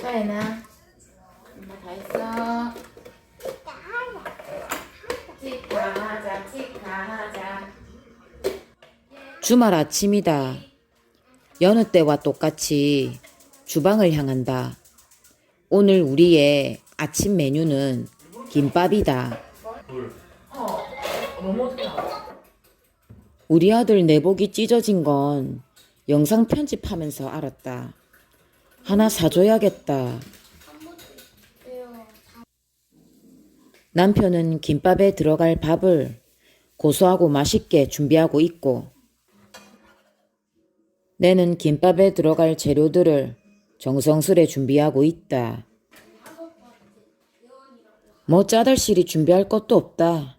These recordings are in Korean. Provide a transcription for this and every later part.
했어, 얘나? 엄마 다 했어. 치카하자, 치카하자. 주말 아침이다. 여느 때와 똑같이 주방을 향한다. 오늘 우리의 아침 메뉴는 김밥이다. 어? 우리 아들 내복이 찢어진 건 영상 편집하면서 알았다. 하나 사줘야겠다. 남편은 김밥에 들어갈 밥을 고소하고 맛있게 준비하고 있고, 내는 김밥에 들어갈 재료들을 정성스레 준비하고 있다. 뭐 짜들실이 준비할 것도 없다.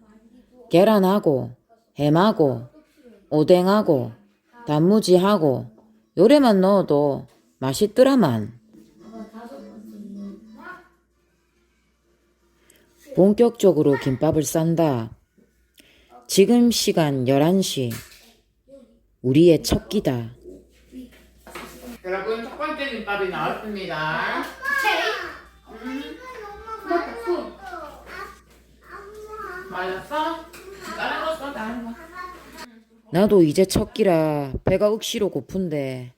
계란하고, 햄하고, 오뎅하고, 단무지하고, 요래만 넣어도 맛있더라만. 본격적으로 김밥을 싼다. 지금 시간 11시. 우리의 첫 끼다. 여러분, 첫 번째 김밥이 나왔습니다. 맞았어? 다른 거 써, 다른 거. 나도 이제 첫 끼라 배가 억시로 고픈데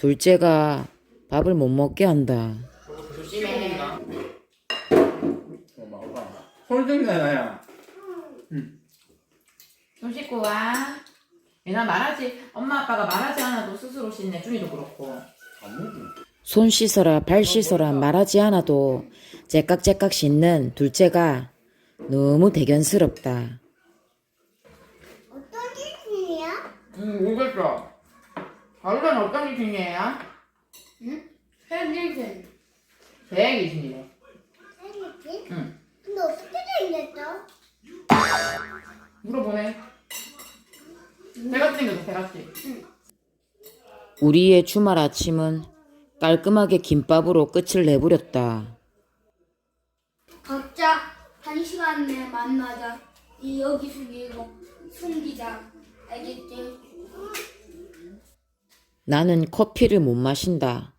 둘째가 밥을 못 먹게 한다. 조심해. 홀등자야. 손 씻고 와. 얘나 말하지. 엄마 아빠가 말하지 않아도 스스로 씻네. 준이도 그렇고. 손 씻어라 발 씻어라 말하지 않아도 째깍째깍 씻는 둘째가 너무 대견스럽다. 어떤 기분이야? 응, 모르겠어. 가루는 어떤 귀신이에요? 헬리슨. 배 귀신이래. 헬리슨? 응. 근데 어떻게 생겼어? 물어보네. 배같이 생겼어, 배같이. 우리의 주말 아침은 깔끔하게 김밥으로 끝을 내버렸다. 각자 한 시간 내에 만나자. 이 여기 숙이고 숨기자. 알겠지? 나는 커피를 못 마신다.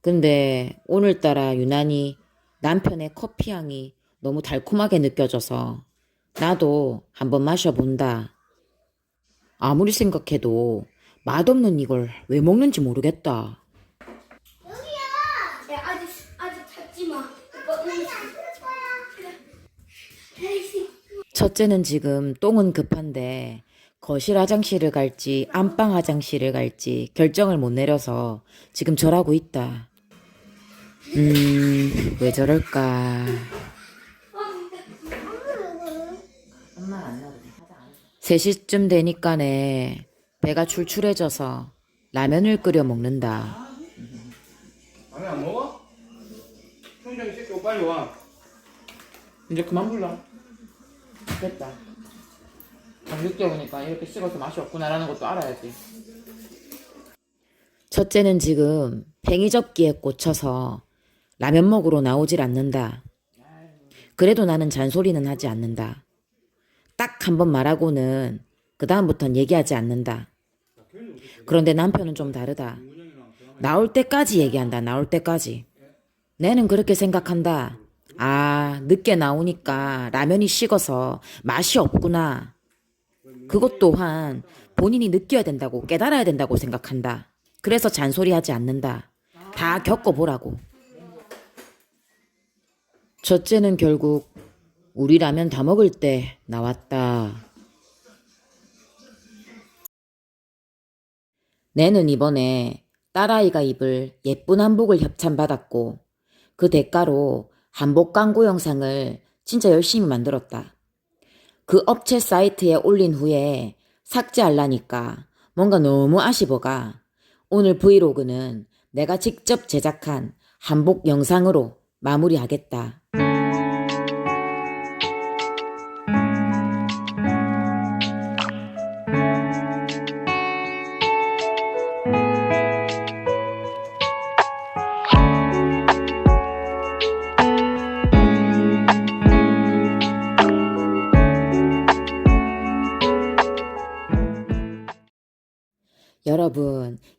근데 오늘따라 유난히 남편의 커피 향이 너무 달콤하게 느껴져서 나도 한번 마셔본다. 아무리 생각해도 맛없는 이걸 왜 먹는지 모르겠다. 야 아직 아직 찾지 마. 오빠 오늘 찾을 거야. 헬리슨. 첫째는 지금 똥은 급한데 거실 화장실을 갈지 안방 화장실을 갈지 결정을 못 내려서 지금 절하고 있다. 음, 왜 저럴까. 3시쯤 되니까네 배가 출출해져서 라면을 끓여 먹는다. 아니 안 먹어? 총장이 새끼 빨리 와. 이제 그만 불러. 됐다. 한 6개월 오니까 이렇게 식어서 맛이 없구나라는 것도 알아야지. 첫째는 지금 팽이 접기에 꽂혀서 라면 먹으러 나오질 않는다. 그래도 나는 잔소리는 하지 않는다. 딱 한 번 말하고는 그다음부턴 얘기하지 않는다. 그런데 남편은 좀 다르다. 나올 때까지 얘기한다. 나올 때까지. 내는 그렇게 생각한다. 아, 늦게 나오니까 라면이 식어서 맛이 없구나. 그것 또한 본인이 느껴야 된다고 깨달아야 된다고 생각한다. 그래서 잔소리하지 않는다. 다 겪어보라고. 첫째는 결국 우리 라면 다 먹을 때 나왔다. 내는 이번에 딸아이가 입을 예쁜 한복을 협찬받았고 그 대가로 한복 광고 영상을 진짜 열심히 만들었다. 그 업체 사이트에 올린 후에 삭제하려니까 뭔가 너무 아쉬워가 오늘 브이로그는 내가 직접 제작한 한복 영상으로 마무리하겠다.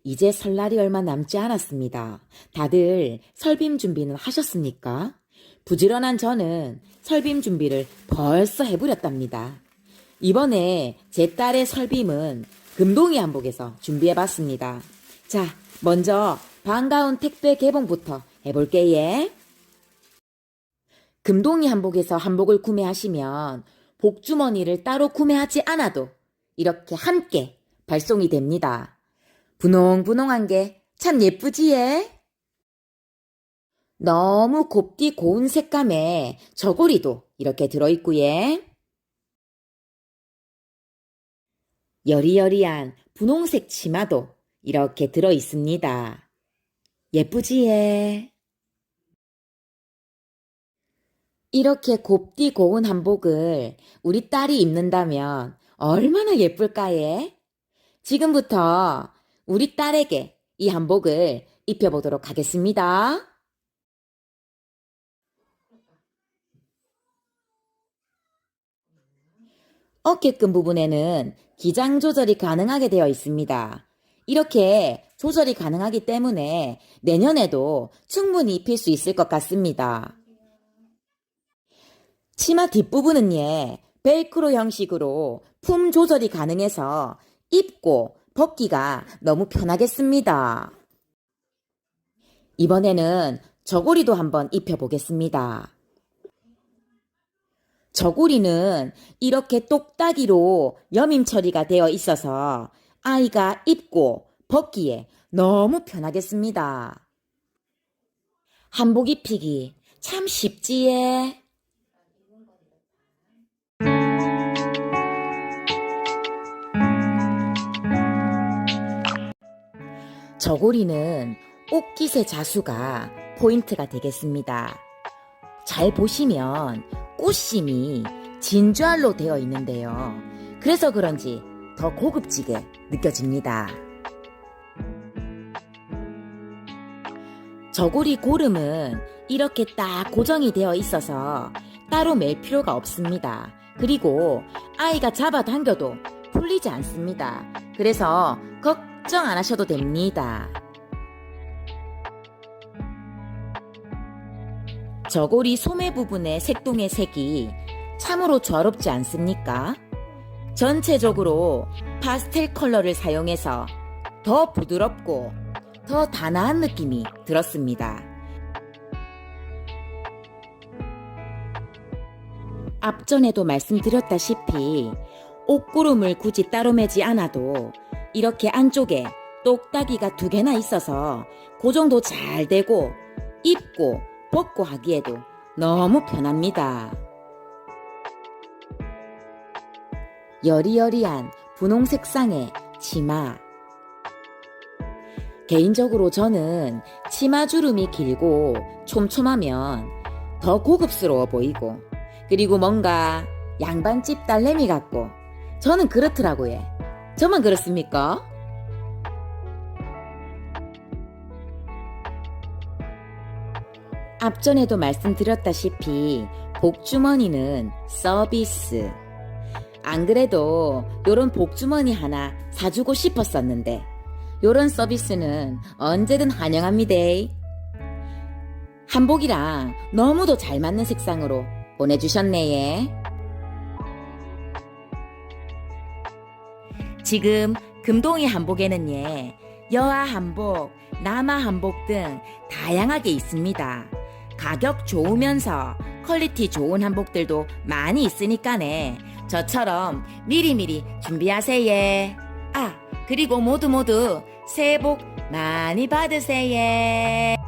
이제 설날이 얼마 남지 않았습니다. 다들 설빔 준비는 하셨습니까? 부지런한 저는 설빔 준비를 벌써 해버렸답니다. 이번에 제 딸의 설빔은 금동이 한복에서 준비해봤습니다. 자, 먼저 반가운 택배 개봉부터 해볼게요. 금동이 한복에서 한복을 구매하시면 복주머니를 따로 구매하지 않아도 이렇게 함께 발송이 됩니다. 분홍분홍한 게 참 예쁘지 예? 너무 곱디 고운 색감에 저고리도 이렇게 들어있구예. 여리여리한 분홍색 치마도 이렇게 들어있습니다. 예쁘지 예? 이렇게 곱디 고운 한복을 우리 딸이 입는다면 얼마나 예쁠까 예? 지금부터 우리 딸에게 이 한복을 입혀보도록 하겠습니다. 어깨끈 부분에는 기장 조절이 가능하게 되어 있습니다. 이렇게 조절이 가능하기 때문에 내년에도 충분히 입힐 수 있을 것 같습니다. 치마 뒷부분은 예, 벨크로 형식으로 품 조절이 가능해서 입고 벗기가 너무 편하겠습니다. 이번에는 저고리도 한번 입혀보겠습니다. 저고리는 이렇게 똑딱이로 여밈 처리가 되어 있어서 아이가 입고 벗기에 너무 편하겠습니다. 한복 입히기 참 쉽지예. 저고리는 옷깃의 자수가 포인트가 되겠습니다. 잘 보시면 꽃심이 진주알로 되어 있는데요. 그래서 그런지 더 고급지게 느껴집니다. 저고리 고름은 이렇게 딱 고정이 되어 있어서 따로 멜 필요가 없습니다. 그리고 아이가 잡아당겨도 풀리지 않습니다. 그래서 걱 정 안 하셔도 됩니다. 저고리 소매 부분의 색동의 색이 참으로 조화롭지 않습니까? 전체적으로 파스텔 컬러를 사용해서 더 부드럽고 더 단아한 느낌이 들었습니다. 앞전에도 말씀드렸다시피 옷구름을 굳이 따로 매지 않아도 이렇게 안쪽에 똑딱이가 두 개나 있어서 고정도 잘 되고 입고 벗고 하기에도 너무 편합니다. 여리여리한 분홍 색상의 치마. 개인적으로 저는 치마 주름이 길고 촘촘하면 더 고급스러워 보이고 그리고 뭔가 양반집 딸내미 같고 저는 그렇더라고요. 저만 그렇습니까? 앞전에도 말씀드렸다시피 복주머니는 서비스. 안 그래도 요런 복주머니 하나 사주고 싶었었는데 요런 서비스는 언제든 환영합니다. 한복이랑 너무도 잘 맞는 색상으로 보내주셨네. 지금 금동이 한복에는 예, 여아 한복, 남아 한복 등 다양하게 있습니다. 가격 좋으면서 퀄리티 좋은 한복들도 많이 있으니까네. 저처럼 미리미리 준비하세요. 아, 그리고 모두 모두 새해 복 많이 받으세요.